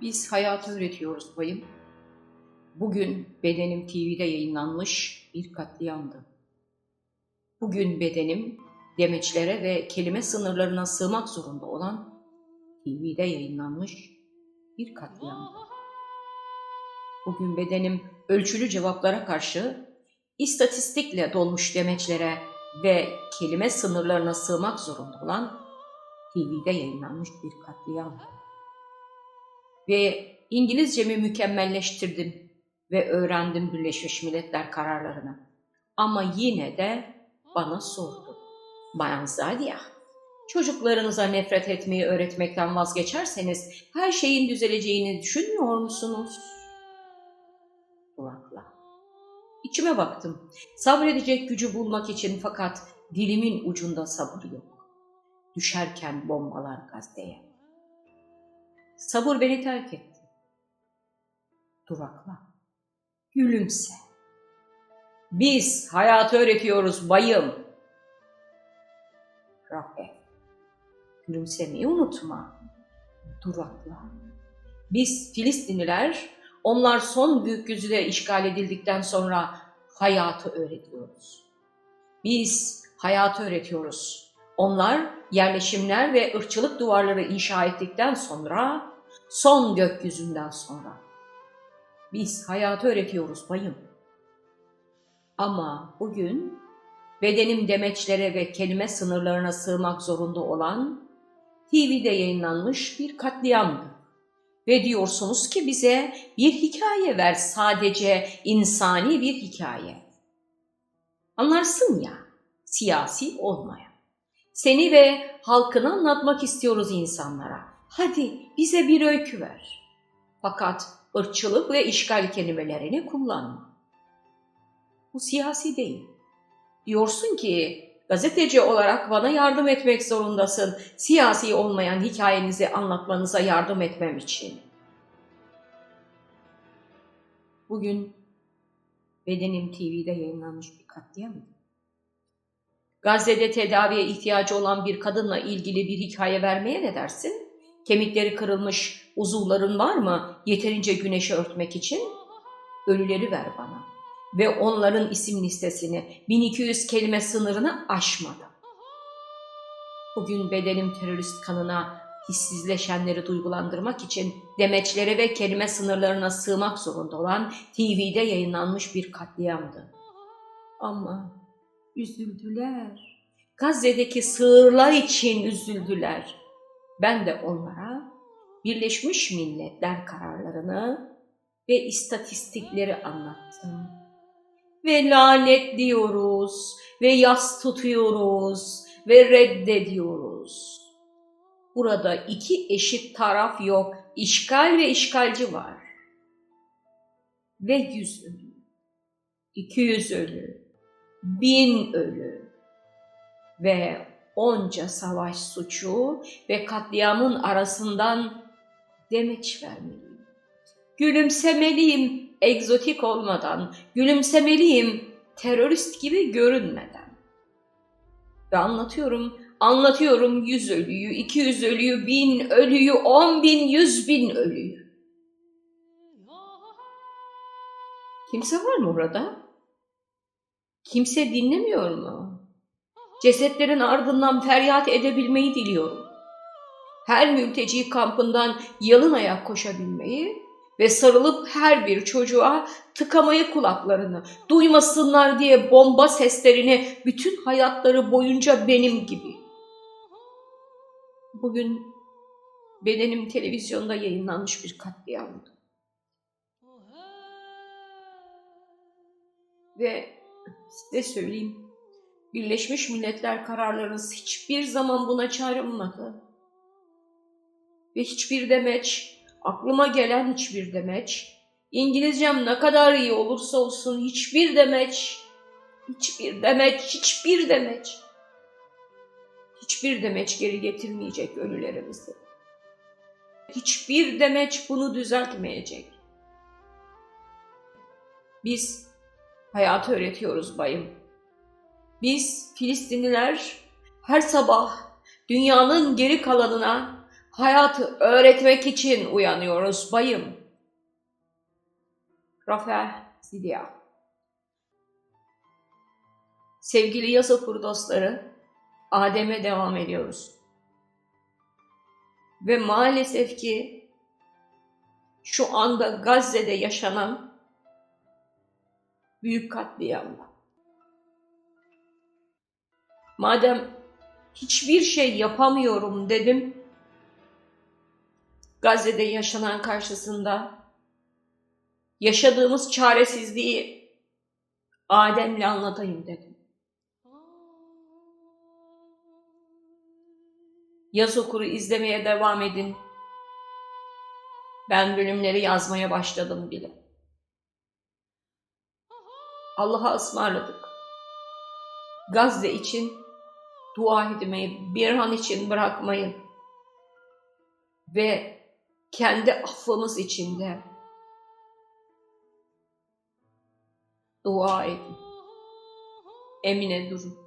Biz hayatı üretiyoruz bayım. Bugün bedenim TV'de yayınlanmış bir katliamdı. Bugün bedenim demeçlere ve kelime sınırlarına sığmak zorunda olan TV'de yayınlanmış bir katliamdı. Bugün bedenim ölçülü cevaplara karşı istatistikle dolmuş demeçlere ve kelime sınırlarına sığmak zorunda olan TV'de yayınlanmış bir katliam. Ve İngilizcemi mükemmelleştirdim ve öğrendim Birleşmiş Milletler kararlarını. Ama yine de bana sordu. Bayan Zadia, çocuklarınıza nefret etmeyi öğretmekten vazgeçerseniz her şeyin düzeleceğini düşünmüyor musunuz? Durakla. İçime baktım. Sabredecek gücü bulmak için fakat dilimin ucunda sabır yok. Düşerken bombalar gazeteye. Sabır beni terk etti. Durakla. Gülümse. Biz hayatı öğretiyoruz bayım. Rafe. Gülümsemeyi unutma. Durakla. Biz Filistinliler, onlar son büyük güzüde işgal edildikten sonra hayatı öğretiyoruz. Biz hayatı öğretiyoruz. Onlar yerleşimler ve ırkçılık duvarları inşa ettikten sonra, son gökyüzünden sonra. Biz hayatı öğretiyoruz bayım. Ama bugün bedenim demeçlere ve kelime sınırlarına sığmak zorunda olan TV'de yayınlanmış bir katliamdı. Ve diyorsunuz ki bize bir hikaye ver sadece insani bir hikaye. Anlarsın ya siyasi olmayan. Seni ve halkını anlatmak istiyoruz insanlara. Hadi bize bir öykü ver. Fakat ırkçılık ve işgal kelimelerini kullanma. Bu siyasi değil. Diyorsun ki gazeteci olarak bana yardım etmek zorundasın. Siyasi olmayan hikayenizi anlatmanıza yardım etmem için. Bugün Bedenim TV'de yayınlanmış bir katliam. Gazze'de tedaviye ihtiyacı olan bir kadınla ilgili bir hikaye vermeye ne dersin? Kemikleri kırılmış uzuvların var mı yeterince güneşi örtmek için? Ölüleri ver bana. Ve onların isim listesini 1200 kelime sınırını aşmadı. Bugün bedenim terörist kanına hissizleşenleri duygulandırmak için demeçlere ve kelime sınırlarına sığmak zorunda olan TV'de yayınlanmış bir katliamdı. Ama üzüldüler. Gazze'deki sığırlar için üzüldüler. Ben de onlara Birleşmiş Milletler kararlarını ve istatistikleri anlattım. Ve lanetliyoruz ve yas tutuyoruz ve reddediyoruz. Burada iki eşit taraf yok, işgal ve işgalci var. Ve yüz ölü, iki yüz ölü, bin ölü ve onca savaş suçu ve katliamın arasından demeç vermeliyim. Gülümsemeliyim egzotik olmadan, gülümsemeliyim terörist gibi görünmeden. Ve anlatıyorum, anlatıyorum yüz ölüyü, iki yüz ölüyü, bin ölüyü, on bin, yüz bin ölüyü. Kimse var mı orada? Kimse dinlemiyor mu? Cesetlerin ardından feryat edebilmeyi diliyorum. Her mülteci kampından yalın ayak koşabilmeyi ve sarılıp her bir çocuğa tıkamayı kulaklarını, duymasınlar diye bomba seslerini bütün hayatları boyunca benim gibi. Bugün bedenim televizyonda yayınlanmış bir katliamdı. Ve size söyleyeyim, Birleşmiş Milletler kararlarınız hiçbir zaman buna çağrılmadı. Ve hiçbir demeç, aklıma gelen hiçbir demeç, İngilizcem ne kadar iyi olursa olsun hiçbir demeç, hiçbir demeç, hiçbir demeç, hiçbir demeç geri getirmeyecek ölülerimizi. Hiçbir demeç bunu düzeltmeyecek. Biz hayatı öğretiyoruz bayım. Biz Filistinliler her sabah dünyanın geri kalanına hayatı öğretmek için uyanıyoruz bayım. Rafael Zilya Sevgili Yazıpur dostları, Adem'e devam ediyoruz. Ve maalesef ki şu anda Gazze'de yaşanan büyük katliam. Madem hiçbir şey yapamıyorum dedim, Gazze'de yaşanan karşısında yaşadığımız çaresizliği Adem'le anlatayım dedim. Yaz okuru izlemeye devam edin. Ben bölümleri yazmaya başladım bile. Allah'a ısmarladık. Gazze için dua etmeyi bir an için bırakmayın. Ve kendi affımız için de dua edin. Emine durun.